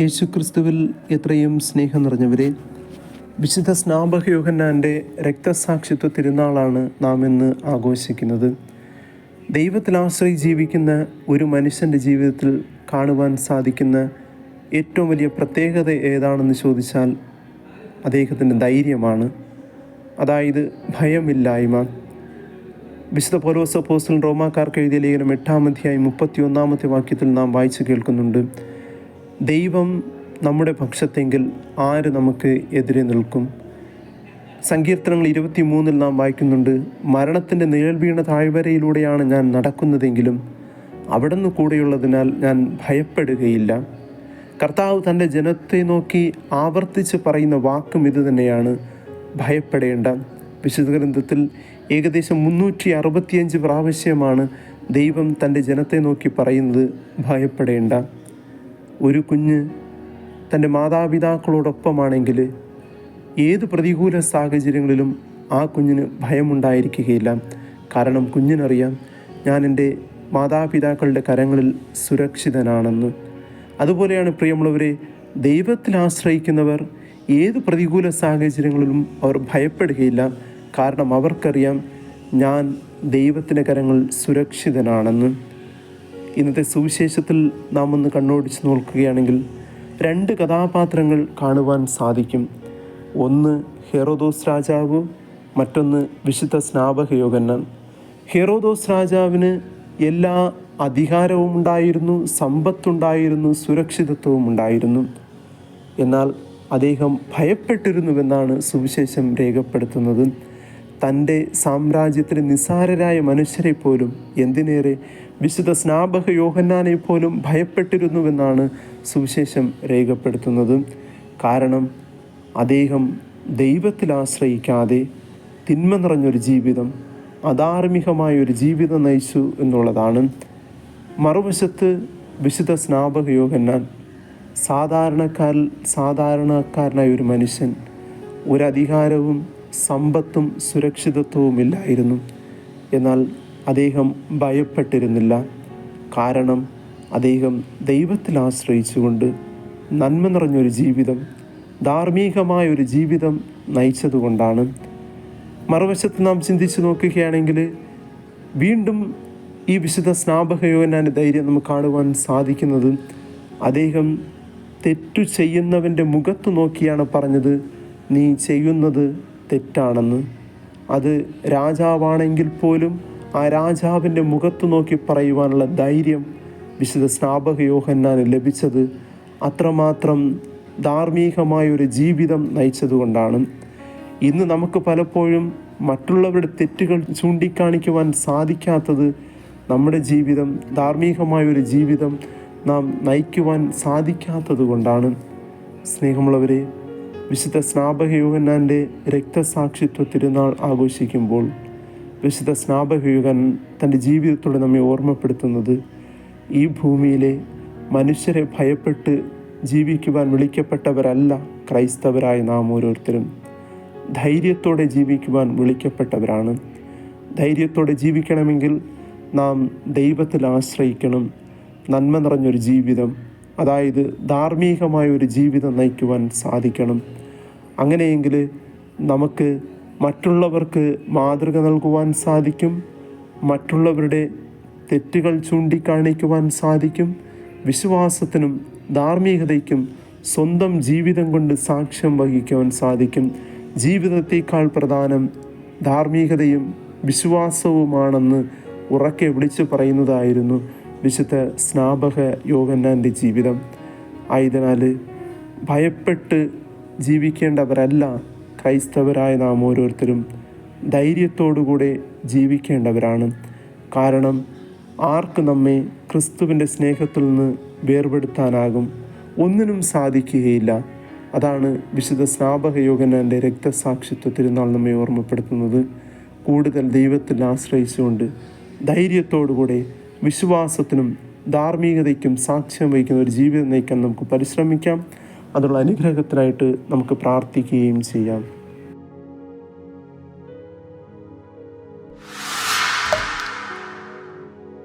യേശുക്രിസ്തുവിൽ എത്രയും സ്നേഹം നിറഞ്ഞവരെ വിശുദ്ധ സ്നാപകയോഹന്നാന്റെ രക്തസാക്ഷിത്വ തിരുനാളാണ് നാം ഇന്ന് ആഘോഷിക്കുന്നത്. ദൈവത്തിൽ ആശ്രയി ജീവിക്കുന്ന ഒരു മനുഷ്യന്റെ ജീവിതത്തിൽ കാണുവാൻ സാധിക്കുന്ന ഏറ്റവും വലിയ പ്രത്യേകത ഏതാണെന്ന് ചോദിച്ചാൽ അദ്ദേഹത്തിന്റെ ധൈര്യമാണ്. അതായത് ഭയമില്ലായ്മ. വിശുദ്ധ പൗലോസ് പോസ്റ്റൽ റോമാക്കാർക്ക് എഴുതിയ ലേഖനം എട്ടാമധ്യായി മുപ്പത്തി ഒന്നാമത്തെ വാക്യത്തിൽ നാം വായിച്ചു കേൾക്കുന്നുണ്ട്. ദൈവം നമ്മുടെ പക്ഷത്തെങ്കിൽ ആര് നമുക്ക് എതിരെ നിൽക്കും? സങ്കീർത്തനങ്ങൾ ഇരുപത്തി മൂന്നിൽ നാം വായിക്കുന്നുണ്ട് മരണത്തിന്റെ നിഴൽ വീണ താഴ്വരയിലൂടെയാണ് ഞാൻ നടക്കുന്നതെങ്കിലും അവിടുന്ന് കൂടെയുള്ളതിനാൽ ഞാൻ ഭയപ്പെടുകയില്ല. കർത്താവ് തന്റെ ജനത്തെ നോക്കി ആവർത്തിച്ച് പറയുന്ന വാക്കും ഇത് തന്നെയാണ് ഭയപ്പെടേണ്ട. വിശുദ്ധ ഗ്രന്ഥത്തിൽ ഏകദേശം മുന്നൂറ്റി അറുപത്തിയഞ്ച് പ്രാവശ്യമാണ് ദൈവം തന്റെ ജനത്തെ നോക്കി പറയുന്നത് ഭയപ്പെടേണ്ട. ഒരു കുഞ്ഞ് തന്റെ മാതാപിതാക്കളോടൊപ്പമാണെങ്കിൽ ഏത് പ്രതികൂല സാഹചര്യങ്ങളിലും ആ കുഞ്ഞിന് ഭയമുണ്ടായിരിക്കുകയില്ല. കാരണം കുഞ്ഞിനറിയാം ഞാൻ എന്റെ മാതാപിതാക്കളുടെ കരങ്ങളിൽ സുരക്ഷിതനാണെന്ന്. അതുപോലെയാണ് പ്രിയമുള്ളവരെ ദൈവത്തിൽ ആശ്രയിക്കുന്നവർ ഏത് പ്രതികൂല സാഹചര്യങ്ങളിലും അവർ ഭയപ്പെടുകയില്ല. കാരണം അവർക്കറിയാം ഞാൻ ദൈവത്തിന്റെ കരങ്ങൾ സുരക്ഷിതനാണെന്ന്. ഇന്നത്തെ സുവിശേഷത്തിൽ നാം ഒന്ന് കണ്ണോടിച്ച് നോക്കുകയാണെങ്കിൽ രണ്ട് കഥാപാത്രങ്ങൾ കാണുവാൻ സാധിക്കും. ഒന്ന് ഹെറോദോസ് രാജാവ് മറ്റൊന്ന് വിശുദ്ധ സ്നാപക യോഗന്നൻ ഹെറോദോസ് രാജാവിന് എല്ലാ അധികാരവും ഉണ്ടായിരുന്നു സമ്പത്തുണ്ടായിരുന്നു സുരക്ഷിതത്വവും ഉണ്ടായിരുന്നു. എന്നാൽ അദ്ദേഹം ഭയപ്പെട്ടിരുന്നുവെന്നാണ് സുവിശേഷം രേഖപ്പെടുത്തുന്നത്. തന്റെ സാമ്രാജ്യത്തിലെ നിസ്സാരരായ മനുഷ്യരെ പോലും എന്തിനേറെ വിശുദ്ധ സ്നാപക യോഹന്നാനെ പോലും ഭയപ്പെട്ടിരുന്നുവെന്നാണ് സുവിശേഷം രേഖപ്പെടുത്തുന്നത്. കാരണം അദ്ദേഹം ദൈവത്തിൽ ആശ്രയിക്കാതെ തിന്മ നിറഞ്ഞൊരു ജീവിതം അധാർമികമായ ഒരു ജീവിതം നയിച്ചു എന്നുള്ളതാണ്. മറുവശത്ത് വിശുദ്ധ സ്നാപക യോഹന്നാൻ സാധാരണക്കാരിൽ സാധാരണക്കാരനായ ഒരു മനുഷ്യൻ ഒരധികാരവും സമ്പത്തും സുരക്ഷിതത്വവും ഇല്ലായിരുന്നു. എന്നാൽ അദ്ദേഹം ഭയപ്പെട്ടിരുന്നില്ല. കാരണം അദ്ദേഹം ദൈവത്തിൽ ആശ്രയിച്ചുകൊണ്ട് നന്മ നിറഞ്ഞൊരു ജീവിതം ധാർമ്മികമായ ഒരു ജീവിതം നയിച്ചതുകൊണ്ടാണ്. മറുവശത്ത് നാം ചിന്തിച്ചു നോക്കുകയാണെങ്കിൽ വീണ്ടും ഈ വിശുദ്ധ സ്നാപകയോനാന്റെ ധൈര്യം നമുക്ക് കാണുവാൻ സാധിക്കുന്നത് അദ്ദേഹം തെറ്റു ചെയ്യുന്നവന്റെ മുഖത്ത് നോക്കിയാണ് പറഞ്ഞത് നീ ചെയ്യുന്നത് തെറ്റാണെന്ന്. അത് രാജാവാണെങ്കിൽ പോലും ആ രാജാവിന്റെ മുഖത്ത് നോക്കി പറയുവാനുള്ള ധൈര്യം വിശുദ്ധ സ്നാപക യോഹന്നാന് ലഭിച്ചത് അത്രമാത്രം ധാർമ്മികമായ ഒരു ജീവിതം നയിച്ചതുകൊണ്ടാണ്. ഇന്ന് നമുക്ക് പലപ്പോഴും മറ്റുള്ളവരുടെ തെറ്റുകൾ ചൂണ്ടിക്കാണിക്കുവാൻ സാധിക്കാത്തത് നമ്മുടെ ജീവിതം ധാർമ്മികമായ ഒരു ജീവിതം നാം നയിക്കുവാൻ സാധിക്കാത്തത് കൊണ്ടാണ് സ്നേഹമുള്ളവരെ വിശുദ്ധ സ്നാപക യോഹന്നാന്റെ രക്തസാക്ഷിത്വ തിരുനാൾ ആഘോഷിക്കുമ്പോൾ വിശുദ്ധ സ്നാപകയുഗൻ തന്റെ ജീവിതത്തോടെ നമ്മെ ഓർമ്മപ്പെടുത്തുന്നത്. ഈ ഭൂമിയിലെ മനുഷ്യരെ ഭയപ്പെട്ട് ജീവിക്കുവാൻ വിളിക്കപ്പെട്ടവരല്ല ക്രൈസ്തവരായ നാം ഓരോരുത്തരും. ധൈര്യത്തോടെ ജീവിക്കുവാൻ വിളിക്കപ്പെട്ടവരാണ്. ധൈര്യത്തോടെ ജീവിക്കണമെങ്കിൽ നാം ദൈവത്തിൽ ആശ്രയിക്കണം. നന്മ നിറഞ്ഞൊരു ജീവിതം അതായത് ധാർമ്മികമായ ഒരു ജീവിതം നയിക്കുവാൻ സാധിക്കണം. അങ്ങനെയെങ്കിൽ നമുക്ക് മറ്റുള്ളവർക്ക് മാതൃക നൽകുവാൻ സാധിക്കും. മറ്റുള്ളവരുടെ തെറ്റുകൾ ചൂണ്ടിക്കാണിക്കുവാൻ സാധിക്കും. വിശ്വാസത്തിനും ധാർമ്മികതയ്ക്കും സ്വന്തം ജീവിതം കൊണ്ട് സാക്ഷ്യം വഹിക്കുവാൻ സാധിക്കും. ജീവിതത്തേക്കാൾ പ്രധാനം ധാർമ്മികതയും വിശ്വാസവുമാണെന്ന് ഉറക്കെ വിളിച്ചു പറയുന്നതായിരുന്നു വിശുദ്ധ സ്നാപക യോഗന്നാന്റെ ജീവിതം. ആയതിനാൽ ഭയപ്പെട്ട് ജീവിക്കേണ്ടവരല്ല ക്രൈസ്തവരായ നാം ഓരോരുത്തരും ധൈര്യത്തോടുകൂടെ ജീവിക്കേണ്ടവരാണ്. കാരണം ആർക്ക് നമ്മെ ക്രിസ്തുവിന്റെ സ്നേഹത്തിൽ നിന്ന് വേർപെടുത്താനാകും ഒന്നിനും സാധിക്കുകയില്ല. അതാണ് വിശുദ്ധ സ്നാപക യോഗനാന്റെ രക്തസാക്ഷിത്വ തിരുനാൾ നമ്മെ ഓർമ്മപ്പെടുത്തുന്നത്. കൂടുതൽ ദൈവത്തിൽ ആശ്രയിച്ചുകൊണ്ട് ധൈര്യത്തോടുകൂടെ വിശ്വാസത്തിനും ധാർമ്മികതയ്ക്കും സാക്ഷ്യം വഹിക്കുന്ന ഒരു ജീവിതം നയിക്കാൻ നമുക്ക് പരിശ്രമിക്കാം. അതുള്ള അനുഗ്രഹത്തിനായിട്ട് നമുക്ക് പ്രാർത്ഥിക്കുകയും ചെയ്യാം.